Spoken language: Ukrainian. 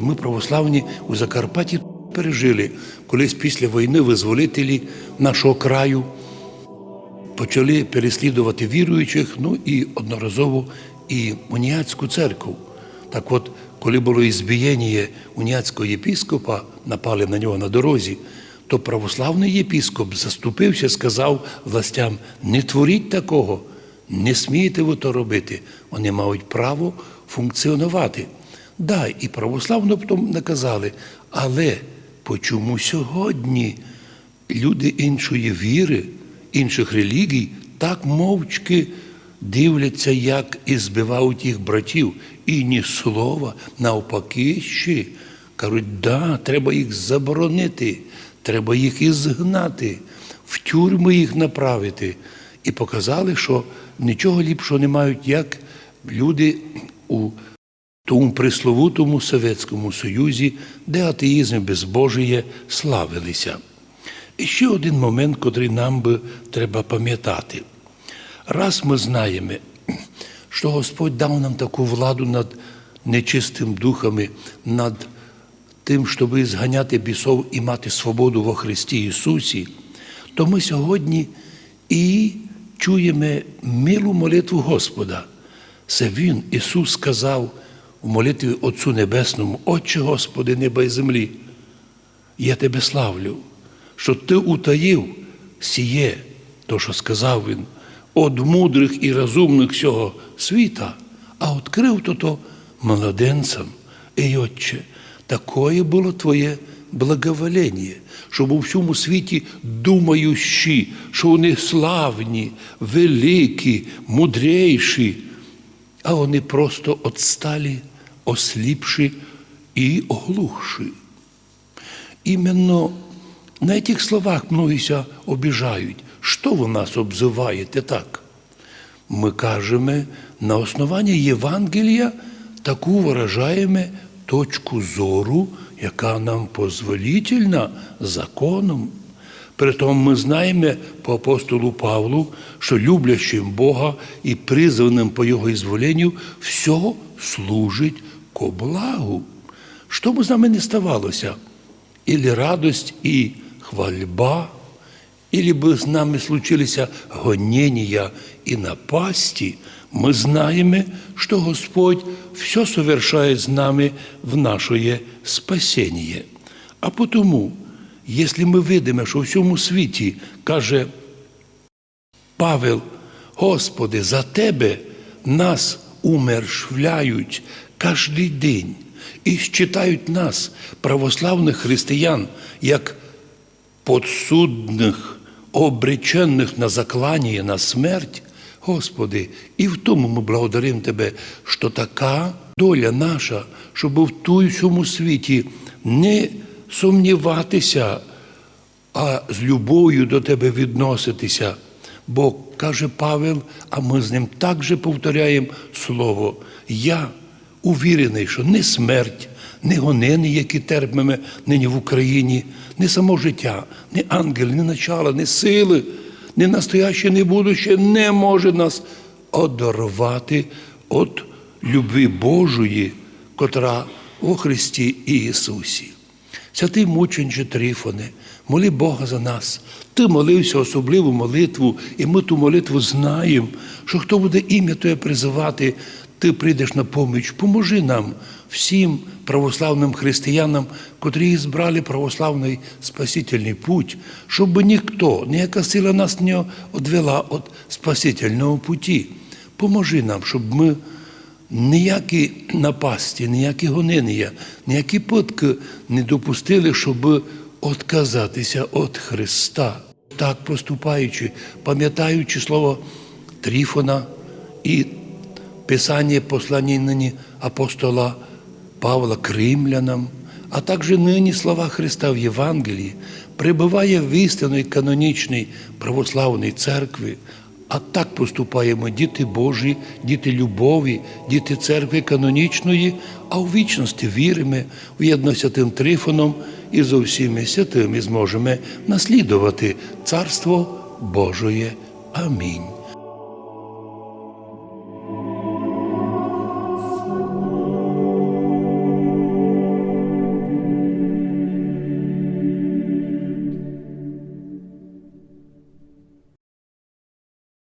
Ми православні у Закарпатті пережили колись після війни визволителі нашого краю почали переслідувати віруючих, ну і одноразово і уніатську церкву. Так от, коли було ізбієння уніатського єпіскопа, напали на нього на дорозі, то православний єпіскоп заступився, сказав властям: не творіть такого, не смійте ви то робити. Вони мають право функціонувати. Да, і православно потім наказали, але почому сьогодні люди іншої віри, інших релігій так мовчки дивляться, як і збивають їх братів, і ні слова, навпаки ще. Кажуть, да, треба їх заборонити, треба їх ізгнати, в тюрми їх направити. І показали, що нічого ліпшого не мають, як люди у тому присловутому Совєтському Союзі, де атеїзм безбожіє славилися. І ще один момент, котрий нам би треба пам'ятати. Раз ми знаємо, що Господь дав нам таку владу над нечистим духами, над тим, щоб зганяти бісов і мати свободу во Христі Ісусі, то ми сьогодні і чуємо милу молитву Господа. Це Він, Ісус, сказав у молитві Отцу Небесному, Отче Господи, неба і землі, я Тебе славлю, що Ти утаїв сіє, то, що сказав Він, од мудрих і розумних всього світа, а відкрив то то младенцям. І, Отче, такое було Твоє благоволення, щоб у всьому світі думаючи, що вони славні, великі, мудрейші, а вони просто отсталі, осліпші і оглухші. Іменно на цих словах многися обіжають. Що ви нас обзиваєте так? Ми кажемо, на основанні Євангелія таку виражаємо точку зору, яка нам позволительна законом. Притом ми знаємо по апостолу Павлу, що люблящим Бога і призваним по Його ізволенню все служить ко благу. Що б з нами не ставалося? Ілі радость і хвальба, или бы с нами случились гонения и напасти, мы знаем, что Господь все совершает с нами в наше спасение. А потому, если мы видимо, що в всьому світі каже Павел, Господи, за Тебе нас умершвляють кожний день і считають нас, православних християн, як подсудних, обречених на заклання, на смерть, Господи, і в тому ми благодаримо Тебе, що така доля наша, щоб в ту всьому світі не сумніватися, а з любов'ю до Тебе відноситися. Бо каже Павел, а ми з ним також повторяємо слово. Я увірений, що не смерть, не гонини, які терпимо нині в Україні, не само життя, не ангели, не начало, не сили, не настояще, не будуще не може нас одорвати від любви Божої, котра у Христі Ісусі. Святий мученче Трифоне, моли Бога за нас. Ти молився особливу молитву, і ми ту молитву знаємо, що хто буде ім'я Твоє призивати, ти прийдеш на поміч. Поможи нам, всім православним християнам, котрі збрали православний спасительний путь, щоб ніхто, ніяка сила нас не одвела від спасительного путі. Поможи нам, щоб ми ніякі напасті, ніякі гонення, ніякі питки не допустили, щоб отказатися від Христа. Так поступаючи, пам'ятаючи слово Тріфона і Писання послання нині апостола Павла Кримлянам, а також нині слова Христа в Євангелії, прибуває в істинної канонічній православній церкві, а так поступаємо діти Божі, діти любові, діти церкви канонічної, а у вічності віримо в єдносятим Трифоном і зо всіми святими зможемо наслідувати Царство Божоє. Амінь.